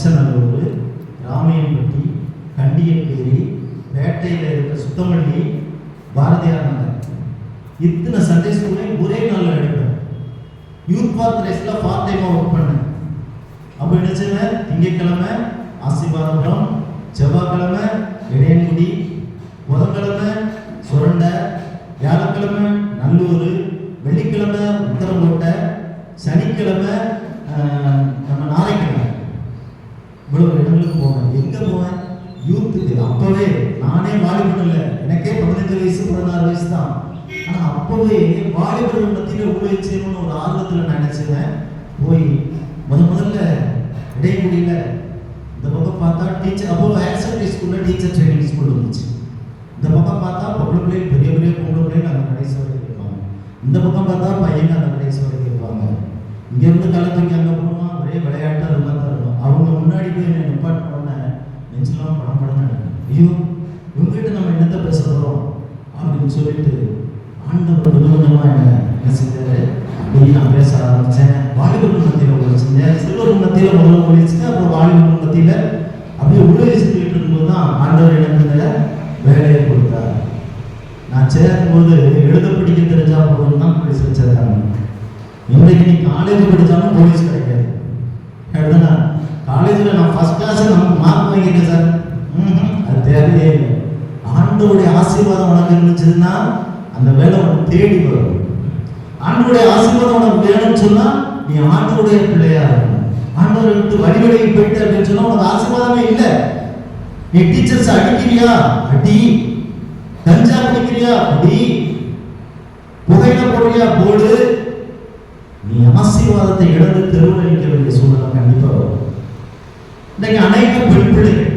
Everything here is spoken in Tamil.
தச்சநல்லூர் ராமையன்பட்டி கண்டியப்பேரி பேட்டையில் இருக்கிற சுத்தமல்லி பாரதியார் நகர் இத்தனை சண்டே ஸ்கூலையும் ஒரே நாளில் எடுப்பேன் யூத் பார்க் ரேஸில் பார்ட் டைமாக ஒர்க் பண்ணேன். அப்போ என்ன திங்கக்கிழமை ஆசிபாரபுரம் செவ்வாய்க்கிழமை இடையன்குடி புதன்கிழமை சுரண்டை வியாழக்கிழமை நல்லூர் வெள்ளிக்கிழமை உத்தரங்கோட்டை சனிக்கிழமை இவ்வளவு இடங்களுக்கு போவேன் எங்க போவேன் யூத்துக்கு. அப்பவே நானே வாலிபன் இல்லை எனக்கே பதினஞ்சு வயசு பதினாறு வயசு தான். ஆனா அப்பவே வாலிபர்கள் மத்தியில ஊழல் செய்யணும்னு ஒரு ஆர்வத்துல நான் நினைச்சேன் போய் முத முதல்ல இடைக்குடியில இந்த பக்கம் பார்த்தா டீச்சர் அப்போ ஹையர் செகண்டரி ஸ்கூல்ல டீச்சர் ட்ரைனிங் ஸ்கூல் இருந்துச்சு. இந்த பக்கம் பார்த்தா பொம்பளை பிள்ளைங்க பெரிய பெரிய பொம்பளை பிள்ளைங்க அந்த கடைசி வரைக்கும் இருப்பாங்க இந்த பக்கம் பார்த்தா பையங்க அந்த கடைசி வரைக்கும் இருப்பாங்க இங்க இருந்து கலந்துங்க ஐயோ இவங்ககிட்ட நம்ம என்னத்தை பேச போகிறோம் அப்படின்னு சொல்லிட்டு ஆண்டவர் விதவிதமா என்ன என்ன செஞ்சாரு அப்படின்னு நான் பேச ஆரம்பிச்சேன். வாலிபர்கள் மத்தியில் உள்ள செஞ்சேன் சிறுவர் மத்தியில் முதல்ல ஒழிச்சுட்டு அப்புறம் வாலிபர்கள் மத்தியில் அப்படியே உள்ளே சொல்லிட்டு இருக்கும்போது தான் ஆண்டவர் எனக்கு வேலையை கொடுத்தார். நான் சேரும்போது எழுத படிக்க தெரிஞ்சா போதும் தான் போலீஸ் வச்சிருக்காங்க. இன்றைக்கு நீ காலேஜ் படித்தாலும் போலீஸ் கிடைக்காது. அப்படின்னா காலேஜில் நான் ஃபர்ஸ்ட் கிளாஸ் நமக்கு மார்க் வாங்கிட்டேன் சார். ஆண்டவருடைய ஆசீர்வாதம் உனக்கு இருந்துச்சுன்னா அந்த வேலை உனக்கு தேடி வரும். ஆண்டவருடைய ஆசீர்வாதம் உனக்கு வேணும்னு சொன்னா நீ ஆண்டவருடைய பிள்ளையா இருக்கணும் ஆண்டவரை விட்டு வழிவடைக்கு போயிட்டு அப்படின்னு சொன்னா உனக்கு ஆசீர்வாதமே இல்லை. நீ டீச்சர்ஸ் அடிக்கிறியா? அடி. கஞ்சா குடிக்கிறியா? அடி. புகையில போடுறியா? போடு. நீ ஆசீர்வாதத்தை இழந்து தெருவில் நிற்க வேண்டிய சூழ்நிலை கண்டிப்பா வரும். இன்னைக்கு அநேக பெண் பிள்ளைகள்